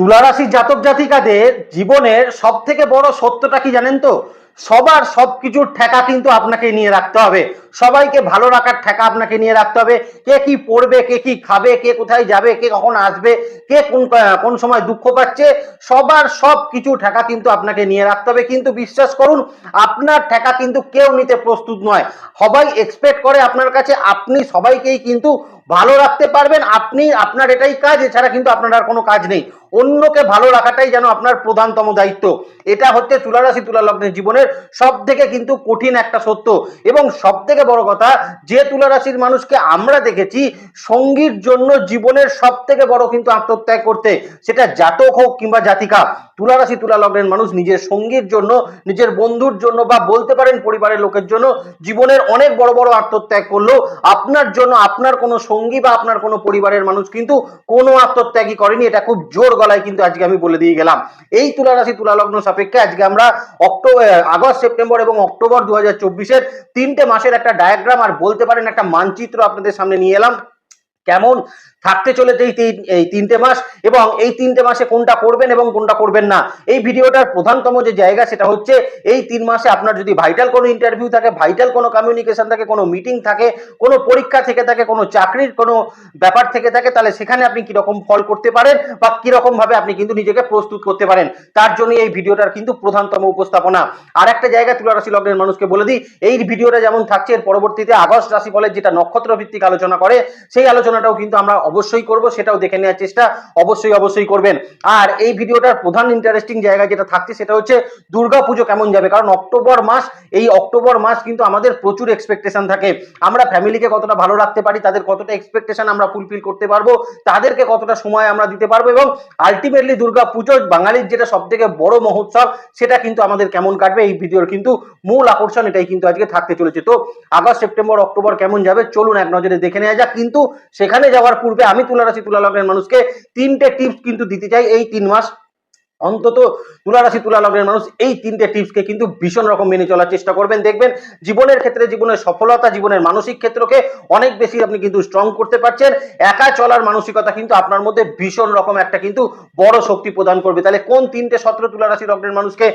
তুলারাশির জাতক জাতিকাদের জীবনের সব থেকে বড় সত্যটা কি জানেন তো? সবার সব কিছুর ঠেকা কিন্তু আপনাকে নিয়ে রাখতে হবে। সবাইকে ভালো রাখার ঠেকা আপনাকে নিয়ে রাখতে হবে। কে কি পড়বে, কে কি খাবে, কে কোথায় যাবে, কে কখন আসবে, কে কোন কোন সময় দুঃখ পাচ্ছে, সবার সব কিছু ঠেকা কিন্তু আপনাকে নিয়ে রাখতে হবে। কিন্তু বিশ্বাস করুন, আপনার ঠেকা কিন্তু কেউ নিতে প্রস্তুত নয়। সবাই এক্সপেক্ট করে আপনার কাছে, আপনি সবাইকেই কিন্তু ভালো রাখতে পারবেন। আপনি, আপনার এটাই কাজ, এছাড়া কিন্তু আপনার আর কোনো কাজ নেই। অন্যকে ভালো রাখাটাই যেন আপনার প্রধানতম দায়িত্ব। এটা হচ্ছে তুলারাশি তুলা লগ্নের জীবনের সব থেকে কিন্তু কঠিন একটা সত্য। এবং সব থেকে বড় কথা, যে তুলারাশির মানুষকে আমরা দেখেছি, সঙ্গীর জন্য জীবনের সব থেকে বড় কিন্তু আত্মত্যাগ করতে, সেটা জাতক হোক কিংবা জাতিকা। তুলারাশি তুলা লগ্নের মানুষ নিজের সঙ্গীর জন্য, নিজের বন্ধুর জন্য বা বলতে পারেন পরিবারের লোকের জন্য জীবনের অনেক বড় বড় আত্মত্যাগ করল। আপনার জন্য আপনার কোনো সঙ্গী বা আপনার কোনো পরিবারের মানুষ কিন্তু কোনো আত্মত্যাগই করেনি। এটা খুব জোর গলায় কিন্তু আজকে আমি বলে দিয়ে গেলাম। এই তুলা রাশি, তুলা লগ্ন সাপেক্ষে আজকে আমরা অক্টোবর আগস্ট, সেপ্টেম্বর এবং অক্টোবর দু হাজার তিনটে মাসের একটা ডায়াগ্রাম আর বলতে পারেন একটা মানচিত্র আপনাদের সামনে নিয়ে এলাম। কেমন? থাকতে চলেছে এই এই তিনটে মাস এবং এই তিনটে মাসে কোনটা করবেন এবং কোনটা করবেন না? এই ভিডিওটার প্রধানতম যে জায়গা সেটা হচ্ছে এই তিন মাসে আপনার যদি ভাইটাল কোনো ইন্টারভিউ থাকে ভাইটাল কোনো কমিউনিকেশন থাকে, কোনো মিটিং থাকে, কোনো পরীক্ষা থেকে থাকে, কোনো চাকরির কোনো ব্যাপার থেকে থাকে, তাহলে সেখানে আপনি কীরকম ফল করতে পারেন বা কীরকম ভাবে আপনি কিন্তু নিজেকে প্রস্তুত করতে পারেন। তার জন্য এই ভিডিওটার কিন্তু প্রধানতম উপস্থাপনা। আর একটা জায়গা তুলা রাশি লগ্নের মানুষকে বলে দিই, এই ভিডিওটা যেমন থাকছে, এর পরবর্তীতে আগস্ট রাশি ফলের যেটা নক্ষত্র ভিত্তিক আলোচনা করে, সেই আলোচনাটাও কিন্তু আমরা অবশ্যই করব, সেটাও দেখে নেওয়ার চেষ্টা অবশ্যই অবশ্যই করবেন। আর এই ভিডিওটার প্রধান ইন্টারেস্টিং জায়গা যেটা থাকছে সেটা হচ্ছে দুর্গা পুজো কেমন যাবে? কারণ অক্টোবর মাস, এই অক্টোবর মাস কিন্তু আমাদের প্রচুর এক্সপেকটেশন থাকে। আমরা ফ্যামিলিকে কতটা ভালো রাখতে পারি, তাদের কতটা এক্সপেকটেশন আমরা ফুলফিল করতে পারব, তাদেরকে কতটা সময় আমরা দিতে পারব এবং আলটিমেটলি দুর্গা পুজো বাঙালির যেটা সব থেকে বড় মহোৎসব, সেটা কিন্তু আমাদের কেমন কাটবে? এই ভিডিওর কিন্তু মূল আকর্ষণ এটাই কিন্তু আজকে থাকতে চলেছে। তো আগস্ট, সেপ্টেম্বর, অক্টোবর কেমন যাবে? চলুন এক নজরে দেখে নেওয়া যাক। কিন্তু সেখানে যাওয়ার পূর্বে আমি তুলারাশি তুলা লগ্নের মানুষকে তিনটে টিপস কিন্তু দিতে চাই এই তিন মাস অন্তত তুলারাশি তুলা লগ্নের মানুষ এই তিনটে টিপসকে কিন্তু ভীষণ রকম মেনে চলার চেষ্টা করবেন। দেখবেন জীবনের ক্ষেত্রে জীবনের সফলতা, জীবনের মানসিক ক্ষেত্রকে অনেক বেশি আপনি কিন্তু স্ট্রং করতে পারছেন। একা চলার মানসিকতা কিন্তু আপনার মধ্যে ভীষণ রকম একটা কিন্তু বড় শক্তি প্রদান করবে। তাহলে কোন তিনটে সত্র তুলারাশি লগ্নের মানুষকে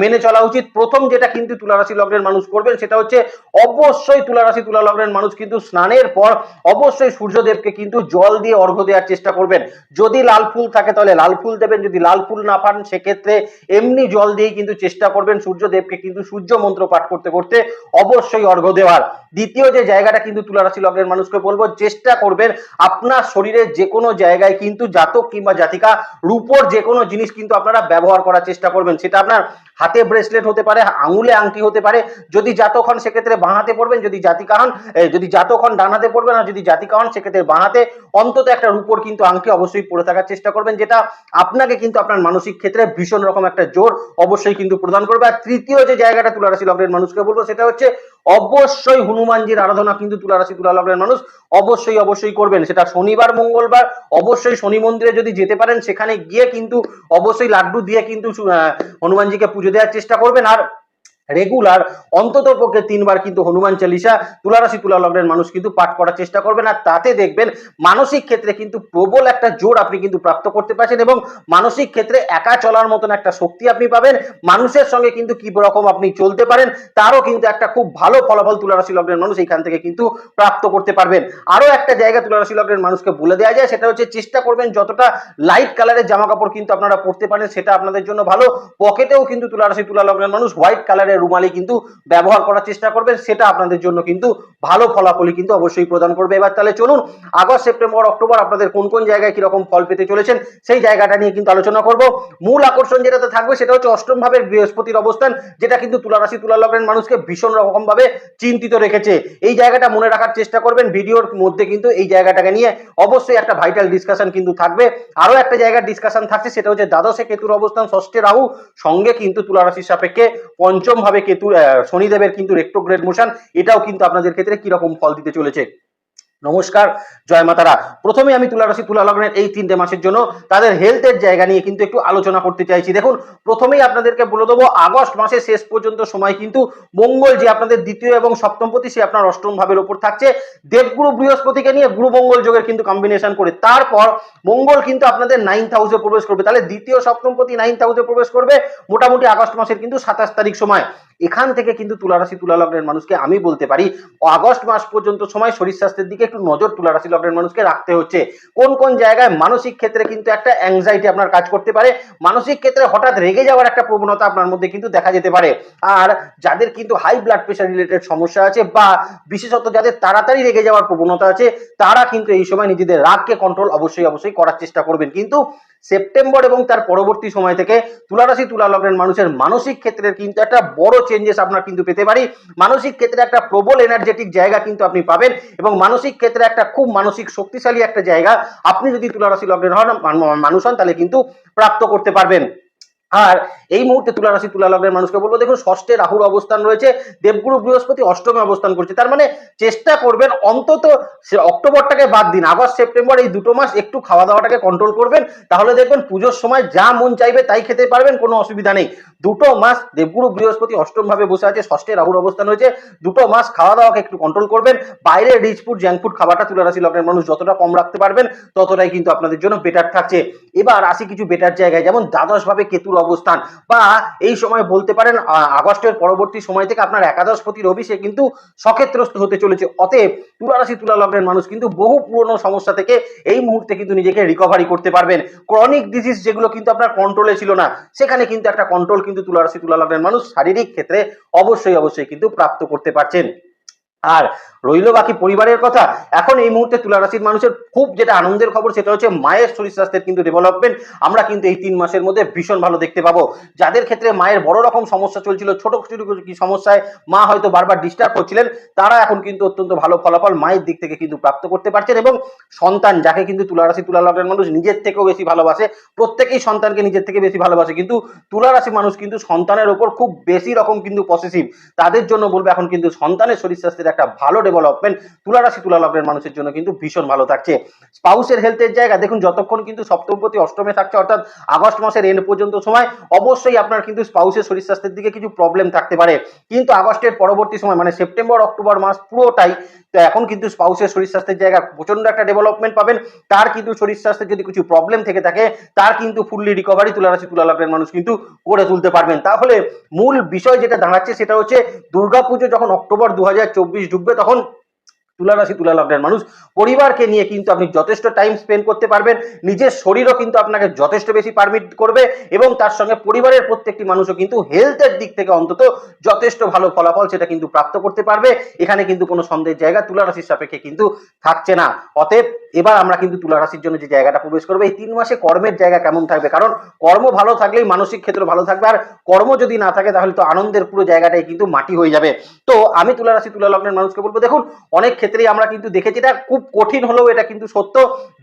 মেনে চলা উচিত? প্রথম যেটা কিন্তু তুলারাশি লগ্নের মানুষ করবেন সেটা হচ্ছে অবশ্যই তুলারাশি তুলা লগ্নের মানুষ কিন্তু স্নানের পর অবশ্যই সূর্যদেবকে কিন্তু জল দিয়ে অর্ঘ্য দেওয়ার চেষ্টা করবেন। যদি লাল ফুল থাকে তাহলে লাল ফুল দেবেন, যদি লাল ফুল না পান, সেক্ষেত্রে এমনি জল দিয়েই কিন্তু চেষ্টা করবেন সূর্যদেবকে, কিন্তু সূর্য মন্ত্র পাঠ করতে করতে অবশ্যই অর্ঘ্য দেওয়ার। দ্বিতীয় যে জায়গাটা কিন্তু তুলারাশি লগ্নের মানুষকে বলব, চেষ্টা করবেন আপনার শরীরের যে কোনো জায়গায় কিন্তু জাতক কিংবা জাতিকা রূপর যে কোনো জিনিস কিন্তু আপনারা ব্যবহার করার চেষ্টা করবেন। সেটা আপনার হাতে ব্রেসলেট হতে পারে, আঙুলে আংটি হতে পারে, যদি জাতক হন সেক্ষেত্রে বাঁ হাতে পড়বেন, যদি জাতিকা হন যদি জাতক হন ডান হাতে পড়বেন, আর যদি জাতিকা হন সেক্ষেত্রে বাঁহাতে অন্তত একটা রূপর কিন্তু আংটি অবশ্যই পরে থাকার চেষ্টা করবেন, যেটা আপনাকে কিন্তু আপনার মানসিক ক্ষেত্রে ভীষণ রকম একটা জোর অবশ্যই কিন্তু প্রদান করবে। আর তৃতীয় যে জায়গাটা তুলারাশি লগ্নের মানুষকে বলব, সেটা হচ্ছে অবশ্যই হনুমানজির আরাধনা কিন্তু তুলারাশি তুলা লগ্নের মানুষ অবশ্যই অবশ্যই করবেন। সেটা শনিবার, মঙ্গলবার, অবশ্যই শনি মন্দিরে যদি যেতে পারেন, সেখানে গিয়ে কিন্তু অবশ্যই লাড্ডু দিয়ে কিন্তু হনুমানজিকে পুজো দেওয়ার চেষ্টা করবেন। আর রেগুলার অন্তত পক্ষে তিনবার কিন্তু হনুমান চালিসা তুলারাশি তুলা লগ্নের মানুষ কিন্তু পাঠ করার চেষ্টা করবেন আর তাতে দেখবেন মানসিক ক্ষেত্রে কিন্তু প্রবল একটা জোর আপনি কিন্তু প্রাপ্ত করতে পারছেন এবং মানসিক ক্ষেত্রে একা চলার মতন একটা শক্তি আপনি পাবেন। মানুষের সঙ্গে কিন্তু কি রকম আপনি চলতে পারেন, তারও কিন্তু একটা খুব ভালো ফলাফল তুলারাশি লগ্নের মানুষ এইখান থেকে কিন্তু প্রাপ্ত করতে পারবেন। আরও একটা জায়গা তুলারাশি লগ্নের মানুষকে বলে দেওয়া যায়, সেটা হচ্ছে চেষ্টা করবেন যতটা লাইট কালারের জামা কাপড় কিন্তু আপনারা পরতে পারেন, সেটা আপনাদের জন্য ভালো। পকেটেও কিন্তু তুলারাশি তুলা লগ্নের মানুষ হোয়াইট কালারের রুমালি কিন্তু ব্যবহার করার চেষ্টা করবেন, সেটা আপনাদের জন্য কিন্তু ভালো ফলাফলই কিন্তু অবশ্যই প্রদান করবে। এবার তাহলে চলুন, আগস্ট, সেপ্টেম্বর, অক্টোবর আপনাদের কোন কোন জায়গায় কীরকম ফল পেতে চলেছেন, সেই জায়গাটা নিয়ে কিন্তু আলোচনা করব। মূল আকর্ষণ যেটাতে থাকবে সেটা হচ্ছে অষ্টম ভাবের বৃহস্পতির অবস্থান, যেটা কিন্তু তুলারাশি তুলা লগ্নের মানুষকে ভীষণ রকম ভাবে চিন্তিত রেখেছে। এই জায়গাটা মনে রাখার চেষ্টা করবেন, ভিডিওর মধ্যে কিন্তু এই জায়গাটাকে নিয়ে অবশ্যই একটা ভাইটাল ডিসকাশন কিন্তু থাকবে। আরও একটা জায়গার ডিসকাশন থাকছে, সেটা হচ্ছে দ্বাদশে কেতুর অবস্থান, ষষ্ঠে রাহু, সঙ্গে কিন্তু তুলারাশির সাপেক্ষে পঞ্চম ভাবে কেতু শনিদেবের কিন্তু রেক্টোগ্রেড মোশন এটাও কিন্তু আপনাদের ক্ষেত্রে কীরকম ফল দিতে চলেছে? নমস্কার, জয় মাতারা। প্রথমে আমি তুলা রাশি তুলা লগ্নের এই তিনটে মাসের জন্য তাদের হেলথের জায়গা নিয়ে কিন্তু একটু আলোচনা করতে চাইছি। দেখুন, প্রথমেই আপনাদেরকে বলে দেবো, আগস্ট মাসের শেষ পর্যন্ত সময় কিন্তু মঙ্গল যে আপনাদের দ্বিতীয় এবং সপ্তমপতি সে আপনার অষ্টম ভাবের ওপর থাকছে। দেবগুরু বৃহস্পতিকে নিয়ে গুরু মঙ্গল যোগের কিন্তু কম্বিনেশন করে। তারপর মঙ্গল কিন্তু আপনাদের নাইন্থ হাউসে প্রবেশ করবে। তাহলে দ্বিতীয় সপ্তমপতি নাইন্থ হাউসে প্রবেশ করবে মোটামুটি আগস্ট মাসের কিন্তু সাতাশ তারিখ সময়। এখান থেকে কিন্তু তুলা রাশি তুলা লগ্নের মানুষকে আমি বলতে পারি, আগস্ট মাস পর্যন্ত সময় শরীর স্বাস্থ্যের দিকে একটু নজর তুলারাশি লগ্নের মানুষকে রাখতে হচ্ছে। কোন কোন জায়গায় মানসিক ক্ষেত্রে কিন্তু একটা অ্যাংজাইটি আপনার কাজ করতে পারে, মানসিক ক্ষেত্রে হঠাৎ রেগে যাওয়ার একটা প্রবণতা আপনার মধ্যে কিন্তু দেখা যেতে পারে। আর যাদের কিন্তু হাই ব্লাড প্রেশার রিলেটেড সমস্যা আছে বা বিশেষত যাদের তাড়াতাড়ি রেগে যাওয়ার প্রবণতা আছে, তারা কিন্তু এই সময় নিজেদের রাগকে কন্ট্রোল অবশ্যই অবশ্যই করার চেষ্টা করবেন। কিন্তু সেপ্টেম্বর এবং তার পরবর্তী সময় থেকে তুলারাশি, তুলা লগ্নের মানুষের মানসিক ক্ষেত্রের কিন্তু একটা বড় চেঞ্জেস আপনার কিন্তু পেতে পারি। মানসিক ক্ষেত্রে একটা প্রবল এনার্জেটিক জায়গা কিন্তু আপনি পাবেন এবং মানসিক ক্ষেত্রে একটা খুব মানসিক শক্তিশালী একটা জায়গা আপনি যদি তুলারাশি লগ্নের হন মানুষ হন, তাহলে কিন্তু প্রাপ্ত করতে পারবেন। আর এই মুহূর্তে তুলা রাশি তুলা লগ্নের মানুষকে বলব, দেখুন, ষষ্ঠে রাহুর অবস্থান রয়েছে, দেবগুরু বৃহস্পতি অষ্টমে অবস্থান করছে। তার মানে চেষ্টা করবেন, অন্তত অক্টোবরটাকে বাদ দিন, আগস্ট, সেপ্টেম্বর, এই দুটো মাস একটু খাওয়া দাওয়াটাকে কন্ট্রোল করবেন, তাহলে দেখবেন পুজোর সময় যা মন চাইবে তাই খেতে পারবেন, কোনো অসুবিধা নেই। দুটো মাস দেবগুরু বৃহস্পতি অষ্টম ভাবে বসে আছে, ষষ্ঠে রাহুর অবস্থান রয়েছে দুটো মাস খাওয়া দাওয়াকে একটু কন্ট্রোল করবেন। বাইরে রিচ ফুড জাঙ্ক ফুড খাবারটা তুলা রাশি লগ্নের মানুষ যতটা কম রাখতে পারবেন, ততটাই কিন্তু আপনাদের জন্য বেটার থাকছে। এবার আসি কিছু বেটার জায়গায়, যেমন দ্বাদশ ভাবে কেতুর অবস্থান। বা এই সময় বলতে পারেন আগস্টের পরবর্তী সময় থেকে আপনার একাদশ পতি রবি, সে কিন্তু সক্ষেত্রস্ত হতে চলেছে। অতএব তুলা রাশি তুলা লগ্নের মানুষ কিন্তু বহু পুরনো সমস্যা থেকে এই মুহূর্তে কিন্তু নিজেকে রিকভারি করতে পারবেন। ক্রনিক ডিজিজ যেগুলো কিন্তু আপনার কন্ট্রোলে ছিল না, সেখানে কিন্তু একটা কন্ট্রোল কিন্তু তুলা রাশি তুলা লগ্নের মানুষ শারীরিক ক্ষেত্রে অবশ্যই অবশ্যই কিন্তু প্রাপ্ত করতে পারছেন। আর রইল বাকি পরিবারের কথা। এখন এই মুহূর্তে তুলা রাশির মানুষের খুব যেটা আনন্দের খবর সেটা হচ্ছে মায়ের শরীর স্বাস্থ্যের কিন্তু ডেভেলপমেন্ট আমরা কিন্তু এই তিন মাসের মধ্যে ভীষণ ভালো দেখতে পাবো। যাদের ক্ষেত্রে মায়ের বড় রকম সমস্যা চলছিল, ছোট ছোট সমস্যায় মা হয়তো বারবার ডিস্টার্ব করছিলেন, তারা এখন কিন্তু অত্যন্ত ভালো ফলাফল মায়ের দিক থেকে কিন্তু প্রাপ্ত করতে পারছেন এবং সন্তান যাকে কিন্তু তুলা রাশি তুলা লগ্নের মানুষ নিজের থেকেও বেশি ভালোবাসে, প্রত্যেকেই সন্তানকে নিজের থেকে বেশি ভালোবাসে। কিন্তু তুলা রাশি মানুষ কিন্তু সন্তানের ওপর খুব বেশি রকম কিন্তু পসেসিভ তাদের জন্য বলব এখন কিন্তু সন্তানের শরীর স্বাস্থ্যের একটা ভালো ডেভেলপমেন্ট তুলা রাশি তুলা লগ্নের মানুষের জন্য কিন্তু ভীষণ ভালো থাকছে। স্পাউসের হেলথের জায়গা দেখুন, যতক্ষণ কিন্তু সপ্তমপতি অষ্টমে থাকছে, অর্থাৎ আগস্ট মাসের এন্ড পর্যন্ত সময়, অবশ্যই আপনার কিন্তু স্পাউসের শরীর স্বাস্থ্যের দিকে কিছু প্রবলেম থাকতে পারে। কিন্তু আগস্টের পরবর্তী সময় মানে সেপ্টেম্বর, অক্টোবর মাস পুরোটাই, তো এখন কিন্তু স্পাউসের শরীর স্বাস্থ্যের জায়গা প্রচণ্ড একটা ডেভেলপমেন্ট পাবেন। তার কিন্তু শরীর স্বাস্থ্যের যদি কিছু প্রবলেম থেকে থাকে, তার কিন্তু ফুললি রিকভারি তুলা রাশি তুলা লগ্নের মানুষ কিন্তু করে তুলতে পারবেন। তাহলে মূল বিষয় যেটা দাঁড়াচ্ছে, সেটা হচ্ছে দুর্গাপুজো যখন অক্টোবর দু হাজার চব্বিশ ঢুকবে তখন তুলা রাশি তুলা লগ্নের মানুষ। পরিবারকে নিয়ে কিন্তু আপনি যথেষ্ট টাইম স্পেন্ড করতে পারবেন। নিজের শরীরও কিন্তু আপনাকে যথেষ্ট বেশি পারমিট করবে এবং তার সঙ্গে পরিবারের প্রত্যেকটি মানুষও কিন্তু হেলথের দিক থেকে অন্তত যথেষ্ট ভালো ফলাফল সেটা কিন্তু প্রাপ্ত করতে পারবে। এখানে কিন্তু কোনো সন্দেহের জায়গা তুলা রাশির সাপেক্ষে কিন্তু থাকছে না। অতএব এবার আমরা কিন্তু তুলা রাশির জন্য যে জায়গাটা প্রবেশ করব, এই তিন মাসে কর্মের জায়গা কেমন থাকবে? কারণ কর্ম ভালো থাকলেই মানসিক ক্ষেত্র ভালো থাকবে। আর কর্ম যদি না থাকে তাহলে তো আনন্দের পুরো জায়গাটাই কিন্তু মাটি হয়ে যাবে। তো আমি তুলা রাশি তুলা লগ্নের মানুষকে বলব, দেখুন, অনেক ক্ষেত্রেই আমরা কিন্তু দেখেছি এটা খুব কঠিন হলেও এটা কিন্তু সত্য।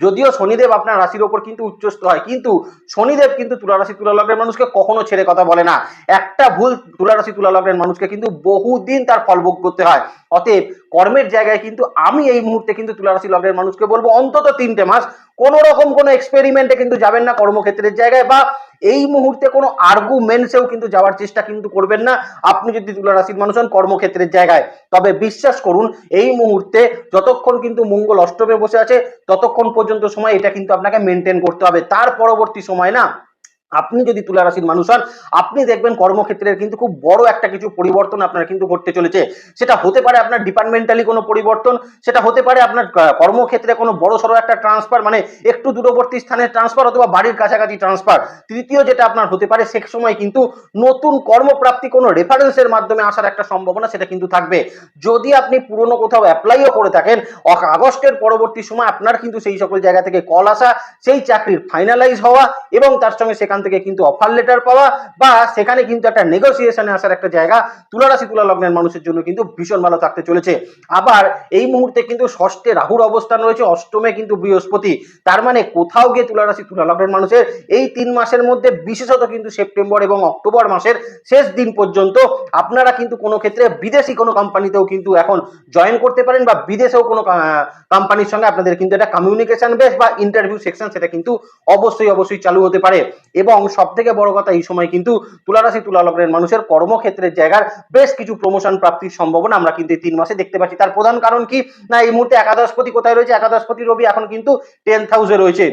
যদিও শনিদেব আপনার রাশির ওপর কিন্তু উচ্চস্ত হয়, কিন্তু শনিদেব কিন্তু তুলারাশি রাশি, তুলা লগ্নের মানুষকে কখনো ছেড়ে কথা বলে না। একটা ভুল তুলারাশি রাশি, তুলা লগ্নের মানুষকে কিন্তু বহুদিন তার ফল ভোগ করতে হয়। অতএব কর্মের জায়গায় কিন্তু আমি এই মুহূর্তে কিন্তু তুলা রাশি লগ্নের মানুষকে বলব, অন্তত তিনটে মাস। কোনো রকম কোনো এক্সপেরিমেন্টে কিন্তু যাবেন না কর্মক্ষেত্রের জায়গায় বা এই মুহূর্তে কোনো আর্গুমেন্টসেও কিন্তু যাওয়ার চেষ্টা কিন্তু করবেন না। আপনি যদি তুলা রাশির মানুষ হন, কর্মক্ষেত্রের জায়গায়। তবে বিশ্বাস করুন, এই মুহূর্তে যতক্ষণ কিন্তু মঙ্গল অষ্টমে বসে আছে, ততক্ষণ পর্যন্ত সময় এটা কিন্তু আপনাকে মেনটেন করতে হবে। তার পরবর্তী সময় না আপনি যদি তুলা রাশির মানুষ হন, আপনি দেখবেন কর্মক্ষেত্রের কিন্তু খুব বড় একটা কিছু পরিবর্তন আপনার কিন্তু ঘটতে চলেছে। সেটা হতে পারে আপনার ডিপার্টমেন্টালি কোনো পরিবর্তন, সেটা হতে পারে আপনার কর্মক্ষেত্রে কোনো বড় সড়ো একটা ট্রান্সফার মানে একটু দূরবর্তী স্থানে ট্রান্সফার অথবা বাড়ির কাছাকাছি ট্রান্সফার তৃতীয় যেটা আপনার হতে পারে, সে সময় কিন্তু নতুন কর্মপ্রাপ্তি কোনো রেফারেন্সের মাধ্যমে আসার একটা সম্ভাবনা সেটা কিন্তু থাকবে। যদি আপনি পুরনো কোথাও অ্যাপ্লাইও করে থাকেন আগস্টের পরবর্তী সময় আপনার কিন্তু সেই সকল জায়গা থেকে কল আসা, সেই চাকরির ফাইনালাইজ হওয়া এবং তার সঙ্গে সেখান থেকে কিন্তু অফার লেটার পাওয়া বা সেখানে কিন্তু একটা নেগোসিয়েশনে আসার একটা জায়গা তুলা রাশি তুলা লগ্নের মানুষের জন্য কিন্তু ভীষণ ভালো থাকতে চলেছে। আবার এই মুহূর্তে কিন্তু ষষ্ঠে রাহুর অবস্থান রয়েছে, অষ্টমে কিন্তু বৃহস্পতি। তার মানে কোথাও গিয়ে তুলা রাশি তুলা লগ্নের মানুষের এই তিন মাসের মধ্যে, বিশেষত কিন্তু সেপ্টেম্বর এবং অক্টোবর মাসের শেষ দিন পর্যন্ত আপনারা কিন্তু কোনো ক্ষেত্রে বিদেশি কোনো কোম্পানিতেও কিন্তু এখন জয়েন করতে পারেন বা বিদেশেও কোনো কোম্পানির সঙ্গে আপনাদের কিন্তু একটা কমিউনিকেশন বেস বা ইন্টারভিউ সেকশন সেটা কিন্তু অবশ্যই অবশ্যই চালু হতে পারে। এবং সব থেকে বড় কথা এই সময় কিন্তু তুলারাশি তুলা লগ্নের মানুষের কর্মক্ষেত্রের জায়গার বেশ কিছু প্রমোশন প্রাপ্তির সম্ভাবনা আমরা কিন্তু এই তিন মাসে দেখতে পাচ্ছি। তার প্রধান কারণ কি? না, এই মুহূর্তে একাদশপতি কোথায় রয়েছে? একাদশপতি রবি এখন কিন্তু টেন্থ হাউসে রয়েছে।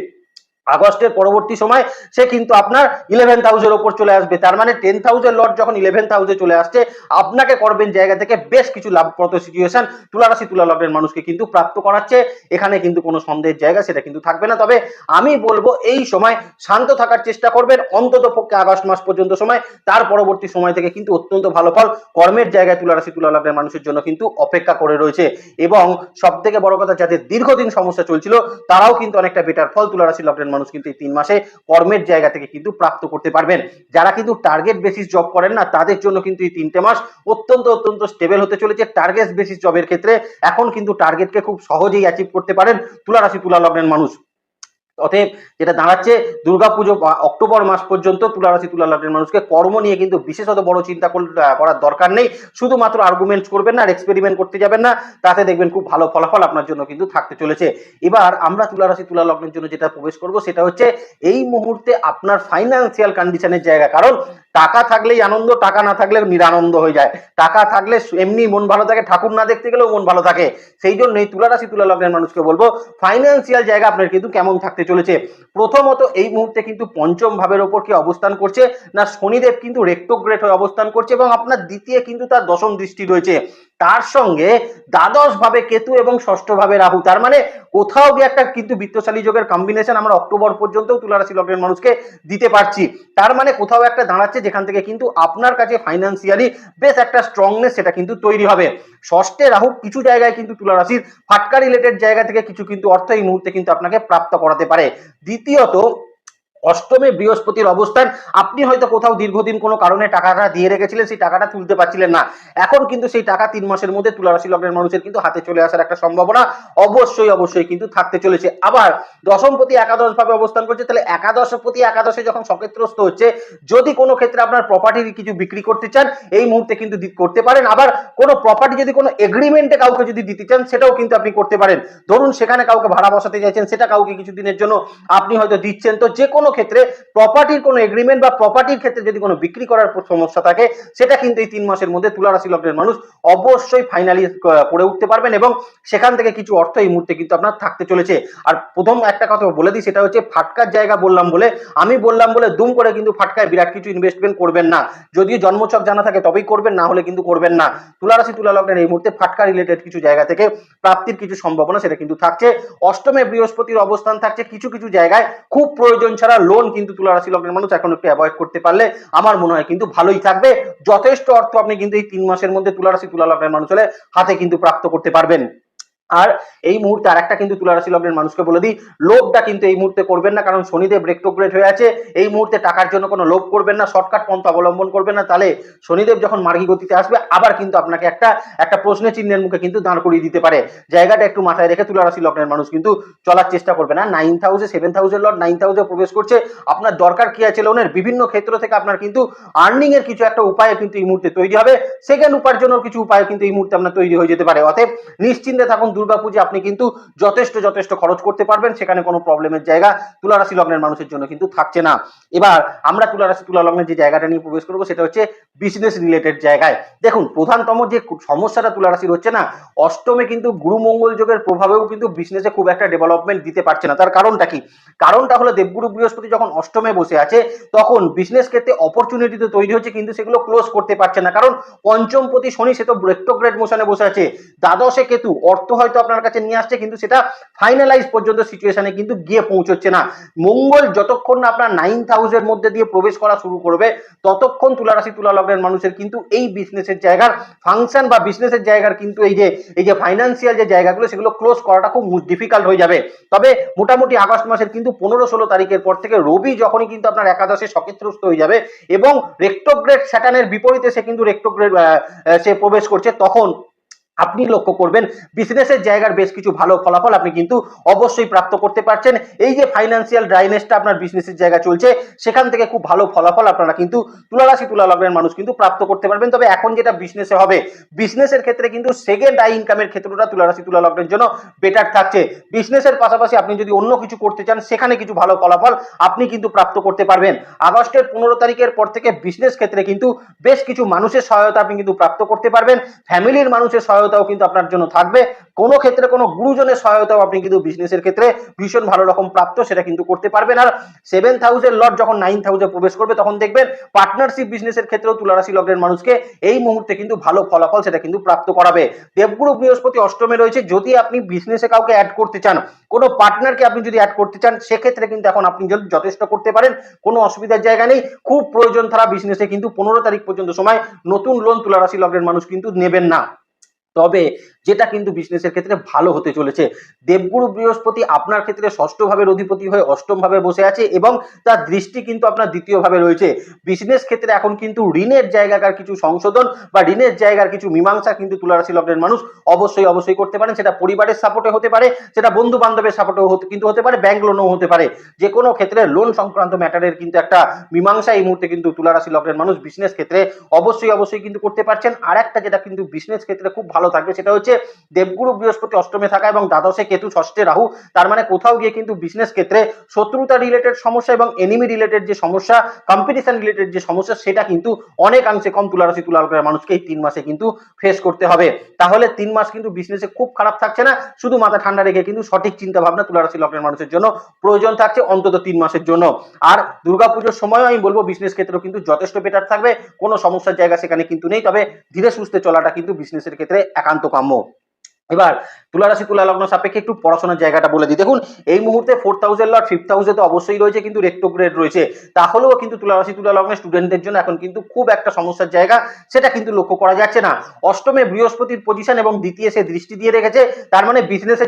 আগস্টের পরবর্তী সময় সে কিন্তু আপনার ইলেভেন্থ হাউসের ওপর চলে আসবে। তার মানে টেন্থ হাউসের লট যখন ইলেভেন্থ হাউসে চলে আসছে, আপনাকে করবেন জায়গা থেকে বেশ কিছু লাভপ্রদ সিচুয়েশন তুলারাশি তুলা লগ্নের মানুষকে কিন্তু প্রাপ্ত করাচ্ছে। এখানে কিন্তু কোনো সন্দেহের জায়গা সেটা কিন্তু থাকবে না। তবে আমি বলব, এই সময় শান্ত থাকার চেষ্টা করবেন। অন্তত পক্ষে আগস্ট মাস পর্যন্ত সময়, তার পরবর্তী সময় থেকে কিন্তু অত্যন্ত ভালো ফল কর্মের জায়গায় তুলারাশি তুলা লগ্নের মানুষের জন্য কিন্তু অপেক্ষা করে রয়েছে। এবং সব থেকে বড় কথা, যাদের দীর্ঘদিন সমস্যা চলছিল, তারাও কিন্তু অনেকটা বেটার ফল তুলারাশি লগ্নের মানুষ কিন্তু এই তিন মাসে কর্মের জায়গা থেকে কিন্তু প্রাপ্ত করতে পারবেন। যারা কিন্তু টার্গেট বেসিস জব করেন না, তাদের জন্য কিন্তু এই তিনটে মাস অত্যন্ত অত্যন্ত স্টেবল হতে চলেছে। টার্গেট বেসিস জবের ক্ষেত্রে এখন কিন্তু টার্গেটকে খুব সহজেই অ্যাচিভ করতে পারেন তুলারাশি তুলা লগ্নের মানুষ। অতএব যেটা দাঁড়াচ্ছে দুর্গাপুজো অক্টোবর মাস পর্যন্ত তুলারাশি তুলা লগ্নের মানুষকে কর্ম নিয়ে কিন্তু বিশেষত বড় চিন্তা কর- করার দরকার নেই। শুধুমাত্র আর্গুমেন্টস করবেন না, আর এক্সপেরিমেন্ট করতে যাবেন না। তাতে দেখবেন খুব ভালো ফলাফল আপনার জন্য কিন্তু থাকতে চলেছে। এবার আমরা তুলারাশি তুলা লগ্নের জন্য যেটা প্রবেশ করব, সেটা হচ্ছে এই মুহূর্তে আপনার ফাইন্যান্সিয়াল কন্ডিশনের জায়গা। কারণ টাকা থাকলেই আনন্দ, টাকা না থাকলে নিরানন্দ হয়ে যায়। টাকা থাকলে এমনি মন ভালো থাকে, ঠাকুর না দেখতে গেলেও মন ভালো থাকে। সেই জন্যই তুলারাশি তুলা লগ্নের মানুষকে বলব ফাইন্যান্সিয়াল জায়গা আপনার কিন্তু কেমন থাকতে চলেছে। প্রথমত এই মুহূর্তে কিন্তু পঞ্চম ভাবের ওপর কি অবস্থান করছে, না শনিদেব কিন্তু রেক্টোগ্রেট হয়ে অবস্থান করছে এবং আপনার দ্বিতীয় কিন্তু তার দশম দৃষ্টি রয়েছে। তার সঙ্গে দ্বাদশ ভাবে কেতু এবং ষষ্ঠ ভাবে রাহু। তার মানে কোথাও গিয়ে একটা কিন্তু বিত্তশালী যোগের কম্বিনেশন আমরা অক্টোবর পর্যন্ত তুলারাশি লগ্নের মানুষকে দিতে পারছি। তার মানে কোথাও একটা দাঁড়াচ্ছে যেখান থেকে কিন্তু আপনার কাছে ফাইন্যান্সিয়ালি বেশ একটা স্ট্রংনেস সেটা কিন্তু তৈরি হবে। ষষ্ঠে রাহু কিছু জায়গায় কিন্তু তুলারাশির ফাটকা রিলেটেড জায়গা থেকে কিছু কিন্তু অর্থ এই মুহূর্তে কিন্তু আপনাকে প্রাপ্ত করাতে পারে। দ্বিতীয়ত অষ্টমে বৃহস্পতির অবস্থান। আপনি হয়তো কোথাও দীর্ঘদিন কোনো কারণে টাকাটা দিয়ে রেখেছিলেন, সেই টাকাটা তুলতে পারছিলেন না। এখন কিন্তু সেই টাকা তিন মাসের মধ্যে তুলারাশি লগ্নের মানুষের কিন্তু হাতে চলে আসার একটা সম্ভাবনা অবশ্যই অবশ্যই কিন্তু থাকতে চলেছে। আবার দশমপতি একাদশ ভাবে অবস্থান করছে, তাহলে একাদশপতি একাদশে যখন সকেত্রস্ত হচ্ছে, যদি কোনো ক্ষেত্রে আপনার প্রপার্টি কিছু বিক্রি করতে চান, এই মুহূর্তে কিন্তু করতে পারেন। আবার কোনো প্রপার্টি যদি কোনো এগ্রিমেন্টে কাউকে যদি দিতে চান, সেটাও কিন্তু আপনি করতে পারেন। ধরুন সেখানে কাউকে ভাড়া বসাতে চাইছেন, সেটা কাউকে কিছুদিনের জন্য আপনি হয়তো দিচ্ছেন। তো যে কোনো ক্ষেত্রে প্রপার্টির কোনো এগ্রিমেন্ট বা প্রপার্টির ক্ষেত্রে যদি কোনো বিক্রি করার সমস্যা থাকে, সেটা কিন্তু এই তিন মাসের মধ্যে তুলা রাশি লগ্নের মানুষ অবশ্যই ফাইনালি করে উঠতে পারবেন এবং সেখান থেকে কিছু অর্থ এই মুহূর্তে কিন্তু আপনার থাকতে চলেছে। আর প্রথম একটা কথা বলে দিই, সেটা হচ্ছে ফাটকার জায়গা বললাম বলে, আমি বললাম বলে দুম করে কিন্তু ফাটকায় বিরাট কিছু ইনভেস্টমেন্ট করবেন না। যদিও জন্মছক জানা থাকে তবেই করবেন, না হলে কিন্তু করবেন না। তুলা রাশি তুলা লগ্নের এই মুহূর্তে ফাটকা রিলেটেড কিছু জায়গা থেকে প্রাপ্তির কিছু সম্ভাবনা সেটা কিন্তু থাকছে। অষ্টমে বৃহস্পতির অবস্থান থাকছে, কিছু কিছু জায়গায় খুব প্রয়োজন ছাড়া লোন কিন্তু তুলা রাশি লগ্নের মানুষ এখন একটু অ্যাভয়েড করতে পারলে আমার মনে হয় কিন্তু ভালোই থাকবে। যথেষ্ট অর্থ আপনি কিন্তু এই তিন মাসের মধ্যে তুলা রাশি তুলা লগ্নের মানুষ হলে হাতে কিন্তু প্রাপ্ত করতে পারবেন। আর এই মুহূর্তে আরেকটা কিন্তু তুলারাশি লগ্নের মানুষকে বলে দিই, লোভটা কিন্তু এই মুহূর্তে করবেন না, কারণ শনিদেব রেক্টোগ্রেট হয়ে আছে। এই মুহূর্তে টাকার জন্য কোনো লোভ করবেন না, শর্টকাট পন্থা অবলম্বন করবেন না। তাহলে শনিদেব যখন মার্গী গতিতে আসবে, আবার কিন্তু আপনাকে একটা একটা প্রশ্নের চিহ্নের মুখে কিন্তু দাঁড় করিয়ে দিতে পারে। জায়গাটা একটু মাথায় রেখে তুলারাশি লগ্নের মানুষ কিন্তু চলার চেষ্টা করবে না। Nine thousand seven thousand lord nine thousand প্রবেশ করছে। আপনার দরকার কি আছে লোনের বিভিন্ন ক্ষেত্র থেকে আপনার কিন্তু আর্নিং এর কিছু একটা উপায় কিন্তু এই মুহূর্তে তৈরি হবে। সেকেন্ড উপার্জনের কিছু উপায় কিন্তু এই মুহূর্তে আপনার তৈরি হয়ে যেতে পারে। অতএব নিশ্চিন্তে থাকুন দুর্গাপুজো আপনি কিন্তু যথেষ্ট যথেষ্ট খরচ করতে পারবেন। সেখানে কোনো প্রবলেমের জায়গা তুলারাশি লগ্নের মানুষের জন্য কিন্তু থাকছে না। এবার আমরা তুলারাশি তুলা লগ্নের যে জায়গাটা নিয়ে প্রবেশ করব সেটা হচ্ছে বিজনেস রিলেটেড জায়গায়। দেখুন, প্রধানতম যে সমস্যাটা তুলারাশির হচ্ছে না, অষ্টমে কিন্তু গুরু মঙ্গল যোগের প্রভাবেও কিন্তু বিজনেসে খুব একটা ডেভেলপমেন্ট দিতে পারছে না। তার কারণটা কি? কারণটা হলো দেবগুরু বৃহস্পতি যখন অষ্টমে বসে আছে, তখন বিজনেস ক্ষেত্রে অপরচুনিটি তো তৈরি হচ্ছে কিন্তু সেগুলো ক্লোজ করতে পারছে না। কারণ পঞ্চমপতি শনি, সে তো রেক্টোগ্রেড মোশনে বসে আছে। দ্বাদশে কেতু অর্থ হয়তো হয়তো আপনার কাছে নিয়ে আসছে, কিন্তু সেটা ফাইনালাইজ পর্যন্ত সিচুয়েশনে কিন্তু গিয়ে পৌঁছচ্ছে না। মঙ্গল যতক্ষণ না আপনার নাইন্থ হাউসের মধ্যে দিয়ে প্রবেশ করা শুরু করবে, ততক্ষণ তুলা রাশি তুলা লগ্নের মানুষের কিন্তু এই বিজনেসের জায়গার ফাংশন বা বিজনেসের জায়গার কিন্তু এই যে এই যে ফাইন্যান্সিয়াল যে জায়গাগুলো, সেগুলো ক্লোজ করাটা খুব ডিফিকাল্ট হয়ে যাবে। তবে মোটামুটি আগস্ট মাসের কিন্তু পনেরো ষোলো তারিখের পর থেকে রবি যখনই কিন্তু আপনার একাদশে সকেত্রস্ত হয়ে যাবে এবং রেক্টোগ্রেড স্যাটানের বিপরীতে সে কিন্তু রেক্টোগ্রেড সে প্রবেশ করছে, তখন আপনি লক্ষ্য করবেন বিজনেসের জায়গার বেশ কিছু ভালো ফলাফল আপনি কিন্তু অবশ্যই প্রাপ্ত করতে পারছেন। এই যে ফাইন্যান্সিয়াল ড্রাইনেসটা আপনার বিজনেসের জায়গা চলছে, সেখান থেকে খুব ভালো ফলাফল আপনারা কিন্তু তুলারাশি তুলা লগ্নের মানুষ কিন্তু প্রাপ্ত করতে পারবেন। তবে এখন যেটা বিজনেসে হবে বিজনেসের ক্ষেত্রে কিন্তু সেকেন্ড আই ইনকামের ক্ষেত্রটা তুলারাশি তুলা লগ্নের জন্য বেটার থাকছে। বিজনেসের পাশাপাশি আপনি যদি অন্য কিছু করতে চান, সেখানে কিছু ভালো ফলাফল আপনি কিন্তু প্রাপ্ত করতে পারবেন। আগস্টের পনেরো তারিখের পর থেকে বিজনেস ক্ষেত্রে কিন্তু বেশ কিছু মানুষের সহায়তা আপনি কিন্তু প্রাপ্ত করতে পারবেন। ফ্যামিলির মানুষের সহায়তাও কিন্তু আপনার জন্য থাকবে। কোনো ক্ষেত্রে কোনো গুরুজনের সহায়তাও আপনি কিন্তু বিজনেসের ক্ষেত্রে ভীষণ ভালো রকম প্রাপ্ত সেটা কিন্তু করতে পারবেন। আর সেভেন্থ হাউসের লট যখন নাইন্থ হাউসে প্রবেশ করবে, তখন দেখবেন পার্টনারশিপ বিজনেসের ক্ষেত্রেও তুলারাশি লগ্নের মানুষকে এই মুহূর্তে কিন্তু ভালো ফলাফল সেটা কিন্তু প্রাপ্ত করাবে। দেবগুরু বৃহস্পতি অষ্টমে রয়েছে, যদি আপনি বিজনেসে কাউকে অ্যাড করতে চান, কোনো পার্টনারকে আপনি যদি অ্যাড করতে চান, সেক্ষেত্রে কিন্তু এখন আপনি যথেষ্ট করতে পারেন, কোনো অসুবিধার জায়গা নেই। খুব প্রয়োজন ছাড়া বিজনেসে কিন্তু পনেরো তারিখ পর্যন্ত সময় নতুন লোন তুলারাশি লগ্নের মানুষ কিন্তু নেবেন না। তবে যেটা কিন্তু বিজনেসের ক্ষেত্রে ভালো হতে চলেছে। দেবগুরু বৃহস্পতি আপনার ক্ষেত্রে ষষ্ঠ ভাবের অধিপতি হয়ে অষ্টম ভাবে বসে আছে এবং তার দৃষ্টি কিন্তু আপনার দ্বিতীয় ভাবে রয়েছে। বিজনেস ক্ষেত্রে এখন কিন্তু ঋণের জায়গাকার কিছু সংশোধন বা ঋণের জায়গার কিছু মীমাংসা কিন্তু তুলারাশি লগ্নের মানুষ অবশ্যই অবশ্যই করতে পারেন। সেটা পরিবারের সাপোর্টে হতে পারে, সেটা বন্ধু বান্ধবের সাপোর্টেও কিন্তু হতে পারে ব্যাংক লোনও হতে পারে। যে কোনো ক্ষেত্রে লোন সংক্রান্ত ম্যাটারের কিন্তু একটা মীমাংসা এই মুহূর্তে কিন্তু তুলারাশি লগ্নের মানুষ বিজনেস ক্ষেত্রে অবশ্যই অবশ্যই কিন্তু করতে পারছেন। আর একটা যেটা কিন্তু বিজনেস ক্ষেত্রে খুব ভালো থাকবে সেটা হচ্ছে দেবগুরু বৃহস্পতি অষ্টমে থাকা এবং দ্বাদশে কেতু ষষ্ঠে রাহু। তার মানে কোথাও গিয়ে কিন্তু বিজনেস ক্ষেত্রে শত্রুতা রিলেটেড সমস্যা এবং এনিমি রিলেটেড যে সমস্যা কম্পিটিশন রিলেটেড যে সমস্যা, সেটা কিন্তু অনেকাংশে কম তুলারাশি তুলা লগ্নের মানুষকে এই তিন মাসে কিন্তু ফেস করতে হবে। তাহলে তিন মাস কিন্তু বিজনেসে খুব খারাপ থাকছে না, শুধু মাথা ঠান্ডা রেখে কিন্তু সঠিক চিন্তা ভাবনা তুলারাশি লগ্নের মানুষের জন্য প্রয়োজন থাকছে অন্তত তিন মাসের জন্য। আর দুর্গাপুজোর সময়ও আমি বলব বিজনেস ক্ষেত্রেও কিন্তু যথেষ্ট বেটার থাকবে, কোনো সমস্যার জায়গা সেখানে কিন্তু নেই, তবে ধীরে সুস্থে চলাটা কিন্তু বিজনেসের ক্ষেত্রে একান্ত কাম্য। এবার তুলারাশি তুলা লগ্ন সাপেক্ষে একটু পড়াশোনার জায়গাটা বলে দিই। দেখুন, এই মুহূর্তে ফোর্থ হাউসের লট ফিফথ হাউসে তো অবশ্যই রয়েছে, কিন্তু রেক্টোগ্রেড রয়েছে। তাহলেও কিন্তু তুলারাশি তুলা লগ্নের স্টুডেন্টদের জন্য এখন কিন্তু খুব একটা সমস্যার জায়গা, সেটা কিন্তু লক্ষ্য করা যাচ্ছে না। অষ্টমে বৃহস্পতির পজিশন এবং দ্বিতীয় সে দৃষ্টি দিয়ে রেখেছে, তার মানে বিজনেসে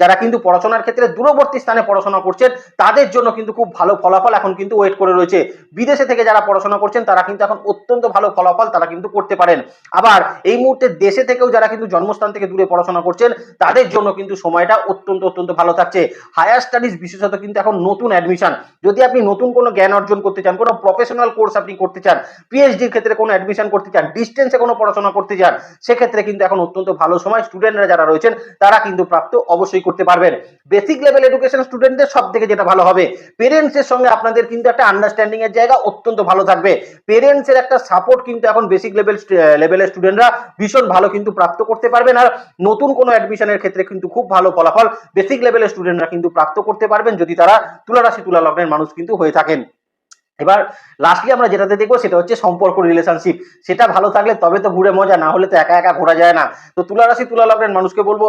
যারা কিন্তু পড়াশোনার ক্ষেত্রে দূরবর্তী স্থানে পড়াশোনা করছেন, তাদের জন্য কিন্তু খুব ভালো ফলাফল এখন কিন্তু ওয়েট করে রয়েছে। বিদেশে থেকে যারা পড়াশোনা করছেন, তারা কিন্তু এখন অত্যন্ত ভালো ফলাফল তারা কিন্তু করতে পারেন। আবার এই মুহূর্তে দেশে থেকেও যারা কিন্তু জন্মস্থান থেকে দূরে পড়াশোনা করছেন, তাদের জন্য কিন্তু সময়টা অত্যন্ত অত্যন্ত ভালো থাকছে। হায়ার স্টাডিজ বিশেষত কিন্তু এখন নতুন অ্যাডমিশন যদি আপনি নতুন কোনো জ্ঞান অর্জন করতে চান, কোনো প্রফেশনাল কোর্স আপনি করতে চান পিএইচডির ক্ষেত্রে কোনো অ্যাডমিশন করতে চান ডিস্টেন্সে কোনো পড়াশোনা করতে চান, সেক্ষেত্রে কিন্তু এখন অত্যন্ত ভালো সময় স্টুডেন্টরা যারা রয়েছেন, তারা কিন্তু প্রাপ্ত অবশ্যই করতে পারবেন। বেসিক লেভেল এডুকেশন স্টুডেন্টদের সব থেকে যেটা ভালো হবে পেরেন্টসের সঙ্গে আপনাদের কিন্তু একটা আন্ডারস্ট্যান্ডিং এর জায়গা অত্যন্ত ভালো থাকবে। পেরেন্টসের একটা সাপোর্ট কিন্তু এখন বেসিক লেভেল লেভেলের স্টুডেন্টরা ভীষণ ভালো কিন্তু প্রাপ্ত করতে পারবেন। আর নতুন কোনো কোনো অ্যাডমিশনের ক্ষেত্রে কিন্তু খুব ভালো ফলাফল বেসিক লেভেলের স্টুডেন্টরা কিন্তু প্রাপ্ত করতে পারবেন, যদি তারা তুলারাশি তুলা লগ্নের মানুষ কিন্তু হয়ে থাকেন। এবার লাস্টলি আমরা যেটাতে দেখব সেটা হচ্ছে সম্পর্ক রিলেশনশিপ সেটা ভালো থাকলে তবে তো ঘুরে মজা, না হলে তো একা একা ঘোরা যায় না। তো তুলা রাশি তুলা লগ্নের মানুষকে বলব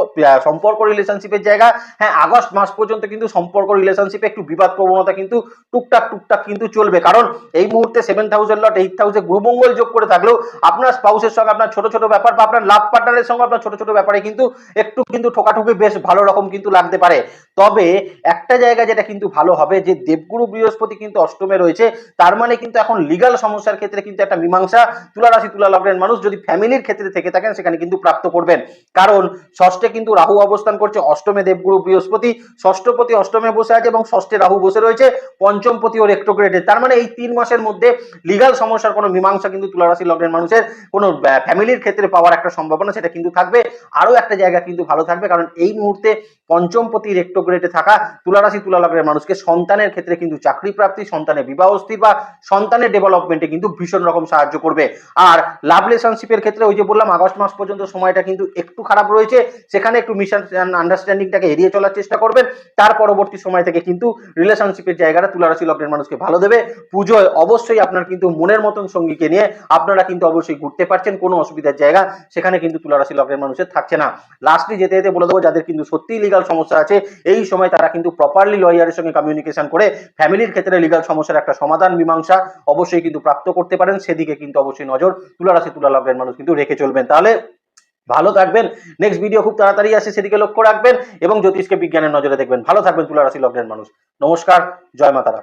সম্পর্ক রিলেশনশিপের জায়গা। হ্যাঁ আগস্ট মাস পর্যন্ত কিন্তু সম্পর্ক রিলেশনশিপে একটু বিবাদ প্রবণতা কিন্তু টুকটাক টুকটাক কিন্তু চলবে। কারণ এই মুহূর্তে seven thousand lord eight thousand গ্রুমঙ্গল যোগ করে থাকলেও আপনার স্পাউসের সঙ্গে আপনার ছোট ছোট ব্যাপার বা আপনার লাভ পার্টনারের সঙ্গে আপনার ছোট ছোট ব্যাপারে কিন্তু একটু কিন্তু ঠোকাঠুকি বেশ ভালো রকম কিন্তু লাগতে পারে। তবে একটা জায়গা যেটা কিন্তু ভালো হবে, যে দেবগুরু বৃহস্পতি কিন্তু অষ্টমে রয়েছে, তার মানে কিন্তু এখন লিগাল সমস্যার ক্ষেত্রে কিন্তু একটা মীমাংসা তুলা রাশি তুলা লগ্নের মানুষ যদি ফ্যামিলির ক্ষেত্রে থেকে থাকেন, সেখানে কিন্তু প্রাপ্ত করবেন। কারণ ষষ্ঠে কিন্তু রাহু অবস্থান করছে, অষ্টমে দেবগুরু বৃহস্পতি, ষষ্ঠপতি অষ্টমে বসে আছে এবং ষষ্ঠে রাহু বসে রয়েছে, পঞ্চমপতি ও রেক্টোগ্রেডে তার মানে এই তিন মাসের মধ্যে লিগাল সমস্যার কোনো মীমাংসা কিন্তু তুলা রাশি লগ্নের মানুষের কোনো ফ্যামিলির ক্ষেত্রে পাওয়ার একটা সম্ভাবনা সেটা কিন্তু থাকবে। আরও একটা জায়গা কিন্তু ভালো থাকবে, কারণ এই মুহূর্তে পঞ্চমপতি রেক্টোগ্রেডে থাকা তুলা রাশি তুলা লগ্নের মানুষকে সন্তানের ক্ষেত্রে কিন্তু চাকরি প্রাপ্তি, সন্তানের বিবাহ স্বস্তির বা সন্তানের ডেভেলপমেন্টে কিন্তু ভীষণ রকম সাহায্য করবে। আর লাভ রিলেশনশিপের ক্ষেত্রে ওই যে বললাম, আগস্ট মাস পর্যন্ত সময়টা কিন্তু একটু খারাপ রয়েছে। সেখানে একটু মিশন আন্ডারস্ট্যান্ডিংটাকে এড়িয়ে চলার চেষ্টা করবেন। তার পরবর্তী সময় থেকে কিন্তু রিলেশনশিপের জায়গাটা তুলারাশি লগ্নের মানুষকে ভালো দেবে। পুজোয় অবশ্যই আপনার কিন্তু মনের মতন সঙ্গীকে নিয়ে আপনারা কিন্তু অবশ্যই ঘুরতে পারছেন, কোনো অসুবিধার জায়গা সেখানে কিন্তু তুলারাশি লগ্নের মানুষের থাকছে না। লাস্টলি যেতে যেতে বলে দেবো, যাদের কিন্তু সত্যিই লিগাল সমস্যা আছে এই সময় তারা কিন্তু প্রপারলি লয়ারের সঙ্গে কমিউনিকেশন করে ফ্যামিলির ক্ষেত্রে লিগাল সমস্যার একটা সমাধান, মীমাংসা অবশ্যই কিন্তু প্রাপ্ত করতে পারেন। সেদিকে কিন্তু অবশ্যই নজর তুলারাশি তুলা লগ্নের মানুষ কিন্তু রেখে চলবেন। তাহলে ভালো থাকবেন। নেক্সট ভিডিও খুব তাড়াতাড়ি আসে, সেদিকে লক্ষ্য রাখবেন এবং জ্যোতিষকে বিজ্ঞানের নজরে দেখবেন। ভালো থাকবেন তুলা রাশি লগ্নের মানুষ। নমস্কার, জয় মাতারা।